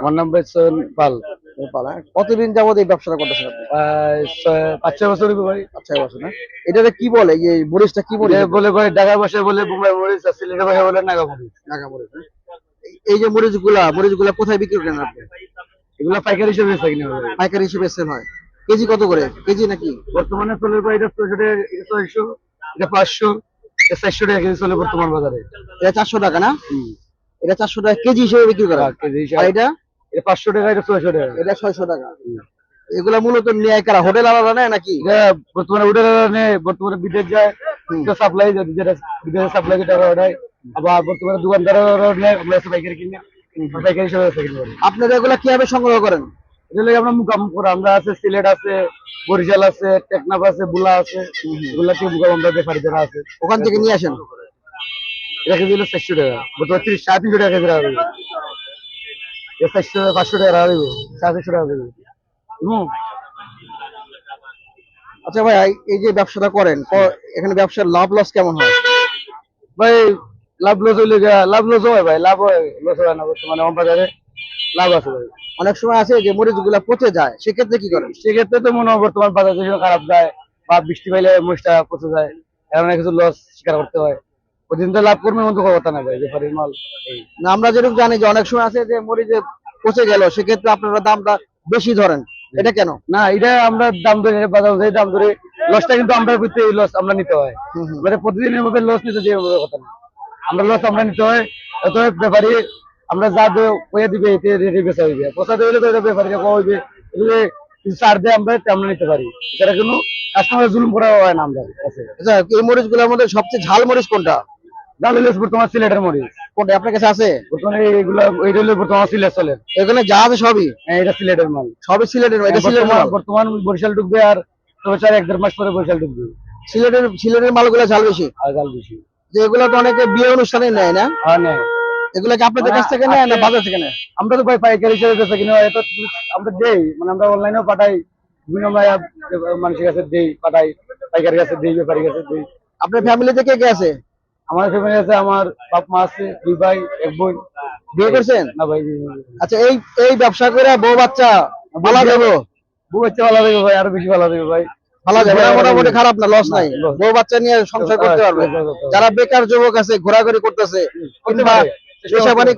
আমার নাম বেসন পাল। হ্যাঁ কতদিন যাবত এই ব্যবসাটা করতেছেন আপনি? পাঁচ ছয় বছর ভাই। আচ্ছা বছর না? এটাতে কি বলে? এই মরিচটা কি এটা বলে ভাই ঢাকা ভাষায় বলে বোম্বাই মরিচ আর সিলেটের ভাষায় বলে নাগা মরিচ। নাগা মরিচ হ্যাঁ? এই- যে মরিচগুলা মরিচগুলা কোথায় বিক্রি করেন আপনি? এগুলো পাইকারি হিসেবে কিনা পাইকারি হিসেবে সেল হয়। কেজি কত করে? কেজি নাকি? বর্তমানে চলে ভাই এটা ছয়শো টাকা ছয়শো এটা পাঁচশো এটা চারশো টাকা কেজি চলে বর্তমান বাজারে। এটা চারশো টাকা না? এটা চারশো টাকা কেজি হিসেবে বিক্রি করা। আর কেজি হিসাবে। এটা? পাঁচশো টাকা এটা ছয়শো টাকা। এটা ছয়শো টাকা। এগুলা মূলত ন্যায় কারা হোটেল আলাদা নেয় নাকি? বর্তমানে উঠে কারণে বর্তমানে বিদেশ যায় সাপ্লাই যেটা বিদেশে সাপ্লাই যেটা ওটাই আবার বর্তমানে দোকানদার নেয় আমরা পাইকারি কিনে পাইকারি হিসেবে আপনারা এগুলা কীভাবে সংগ্রহ করেন? এটা লাগে আমরা মুকাম করে আমরা আছে সিলেট আছে বরিশাল আছে টেকনাফ আছে বুলা আছে এগুলা থেকে মুকাম আমরা ব্যাপারী যারা আছে। ওখান থেকে নিয়ে আসেন? এটা কেজি হলো চারশো টাকা বর্তমানে তিরিশ সাড়ে তিনশো টাকা কেজি চারশো পাঁচশো টাকা রাখবে সাড়ে চারশো টাকা দেবে হুম। আচ্ছা ভাই এই যে ব্যবসাটা করেন এখানে ব্যবসার লাভ লস কেমন হয়? ভাই লাভ লস হইলে লাভ লস হয় ভাই লাভ হয় লস হয় না বর্তমানে আমার বাজারে। লাভ আছে ভাই। অনেক সময় আছে যে মরিচগুলা পচে যায় সেক্ষেত্রে কি করেন? সেক্ষেত্রে তো মনে হয় বর্তমান বাজার খারাপ যায় বা বৃষ্টি পাইলে মরিচটা পচে যায় এমন কিছু লস স্বীকার করতে হয়। ওদিন তো লাভ করবে মতো কথা না ভাই ব্যাপারীর মাল। না আমরা যেরকম জানি যে অনেক সময় আছে যে মরিচ পচে গেল সেক্ষেত্রে আপনারা দামটা বেশি ধরেন। এটা কেন? না এটা আমরা দাম ধরে বাজার অনুযায়ী দাম ধরে লসটা কিন্তু আমরা করতে লস আমরা নিতে হয়। মানে প্রতিদিনের মধ্যে লস নিতে যে কথা না। আমরা লস আমরা নিতে হয় অতএব ব্যাপারী আমরা যা দেব কয়ে দিবে এতে রেটে বেচা হইবে। পোষাতে হইলে তো এটা ব্যাপারীকে কওয়া হইবে। এগুলো কিছু দিয়ে আমরা আমরা নিতে পারি। সেটা কোনো কাস্টমার জুলুম করা হয় না আমরা আচ্ছা এই মরিচগুলোর মধ্যে সবচেয়ে ঝাল মরিচ কোনটা? দাম বর্তমান সিলেটের মরিচ কোনটা আপনার কাছে আছে? বর্তমানে এইগুলো এইটা হইলে বর্তমান সিলেট চলে। এখানে যা আছে সবই? হ্যাঁ এটা সিলেটের মাল। সবই সিলেটের এটা সিলেটের মাল। বর্তমান বরিশাল ঢুকবে আর তবে চার এক দেড় মাস পরে বরিশাল ঢুকবে সিলেটের সিলেটের মালগুলো ঝাল বেশি। আর গাল বেশি। যে এগুলো তো অনেকে বিয়ে অনুষ্ঠানে নেয় না? আর নেই এগুলো কি আপনাদের কাছ থেকে নেয় না বাজার থেকে নেয়? আমরা তো ভাই পাইকারি হিসেবে বেচা কিনা হয়, এত আমরা দেই। মানে আমরা অনলাইনেও পাঠাই। বিভিন্ন ভাই মানুষের কাছে দেই পাঠাই। পাইকারি কাছে দেই ব্যাপারীর কাছে দেই। আপনার ফ্যামিলিতে কে কে আছে? আমার ফ্যামিলি আছে আমার বাপ মা আছে দুই ভাই এক বোন। বিয়ে করছেন? না ভাই আচ্ছা এই এই ব্যবসা করে বউ বাচ্চা ভালো দেবো? বউ বাচ্চা ভালো দেবে ভাই আরও বেশি ভালো ভাই। যাবে মোটামুটি খারাপ না লস নাই। বউ বাচ্চা নিয়ে সংসার করতে পারবে। যারা বেকার যুবক আছে ঘোরাঘুরি করতেছে কিংবা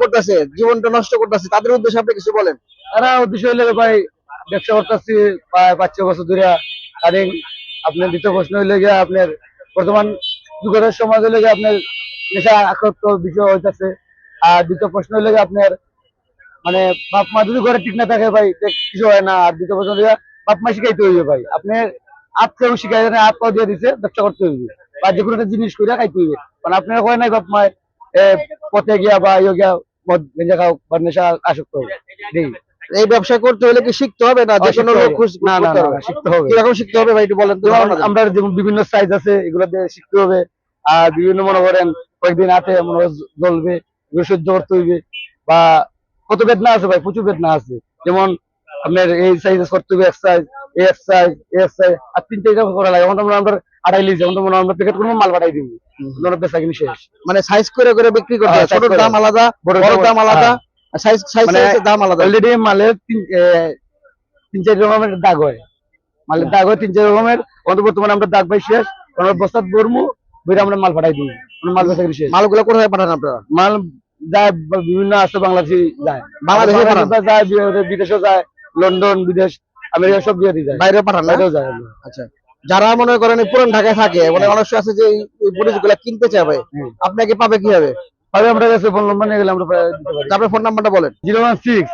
করতেছে জীবনটা নষ্ট করতেছে তাদের উদ্দেশ্যে আপনি কিছু বলেন। তারা উদ্দেশ্য হইলে ভাই ব্যবসা করতেছি পাঁচ ছ বছর ধরে। কারিং আপনার দ্বিতীয় প্রশ্ন হইলে গিয়ে আপনার বর্তমান যুগের সমাজ হইলে গিয়ে আপনার নেশা আসক্ত বিষয় হইতেছে। আর দ্বিতীয় প্রশ্ন হইলে আপনার মানে বাপ মা যদি ঘরে ঠিক না থাকে ভাই কিছু হয় না। আর দ্বিতীয় প্রশ্ন গিয়ে বাপ মা শিখাইতে হইবে ভাই। আপনার কেউ শিখাই না হাত পাও দিয়ে দিছে ব্যবসা করতে হইবে। বা যে কোনো একটা জিনিস করে খাইতে হইবে। মানে আপনার হয় নাই বাপ মা এ, পথে গিয়া বা ইয়ে গিয়া মদ গেঞ্জা বা নেশা আসক্ত দেই এই ব্যবসা করতে হলে কি শিখতে হবে না? যে কোনো লোক। খুশ- না না শিখতে হবে। কীরকম শিখতে হবে ভাই একটু বলেন তো যেমন আমরা যেমন বিভিন্ন সাইজ আছে এগুলো দিয়ে শিখতে হবে। আর বিভিন্ন মনে করেন কয়েকদিন হাতে মনে জ্বলবে এগুলো সহ্য করতে হইবে। বা কত বেদনা আছে ভাই? প্রচুর বেদনা আছে। যেমন আপনার এই সাইজ করতে হবে এক্সারসাইজ এই এক্সারসাইজ এই এক্সারসাইজ আর তিনটে এরকম করা লাগে। এখন আমরা আড়াই লিজ এখন মনে আমরা প্যাকেট করব মাল পাঠাই দিব। বেচা কিনি শেষ। মানে সাইজ করে করে বিক্রি করতে হ্যাঁ, হয় ছোট দাম আলাদা বড় দাম আলাদা। হ্যাঁ। সাইজ সাইজ মানে দাম আলাদা। অলরেডি মালের তিন চার রকমের দাগ হয়। মালের দাগ হয় তিন চার রকমের। অন্ত বর্তমানে আমরা দাগ পাই শেষ। আমরা বস্তাত বরমু বইটা আমরা মাল পাঠাই দিই মাল বেচা শেষ। মালগুলো কোথায় পাঠান আপনারা? মাল যায় বিভিন্ন আছে বাংলাদেশি যায়। বাংলাদেশে যায় বিদেশে যায়। লন্ডন বিদেশ আমেরিকা সব দিয়ে যায়। বাইরে পাঠান বাইরেও যায়। আচ্ছা। যারা মনে করেন পুরান ঢাকায় থাকে মানে অনেক আছে যে এই মরিচগুলা কিনতে চাবে আপনাকে পাবে কীভাবে? আমরা কাছে ফোন নম্বর নিয়ে গেলে আমরা দিতে পারি আপনার ফোন নাম্বারটা বলেন। Zero one six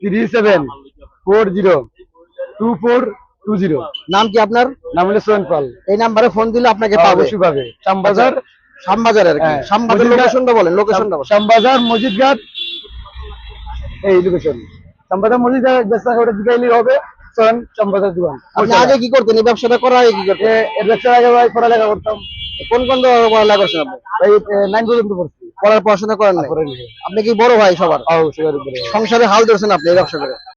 three seven four zero two four two zero. নাম কি আপনার? নাম হলো সোহেন পাল। এই নাম্বারে ফোন দিলে আপনাকে হ্যাঁ, পাবে। অবশ্যই পাবে। শ্যামবাজার শ্যামবাজার আর কি? হ্যাঁ, শ্যামবাজার লোকেশনটা বলেন লোকেশনটা বলেন। শ্যামবাজার মসজিদ ঘাট এই লোকেশন। শ্যামবাজার মসজিদ ঘাট বেসা ওটা দিকে হবে। সোহেন শ্যামবাজার দোকান আপনি আগে কি করতেন? এই ব্যবসাটা করার আগে কি করতেন? এ- এর ব্যবসার আগে পড়ালেখা করতাম। কোন কোন পড়ালেখা করছেন আপনি? ভাই নাইন পর্যন্ত পড়ছি। পড়ার পড়াশোনা করেন নাই? আপনি কি বড় ভাই সবার? সংসারে হাল ধরছেন আপনি এই ব্যবসা করে?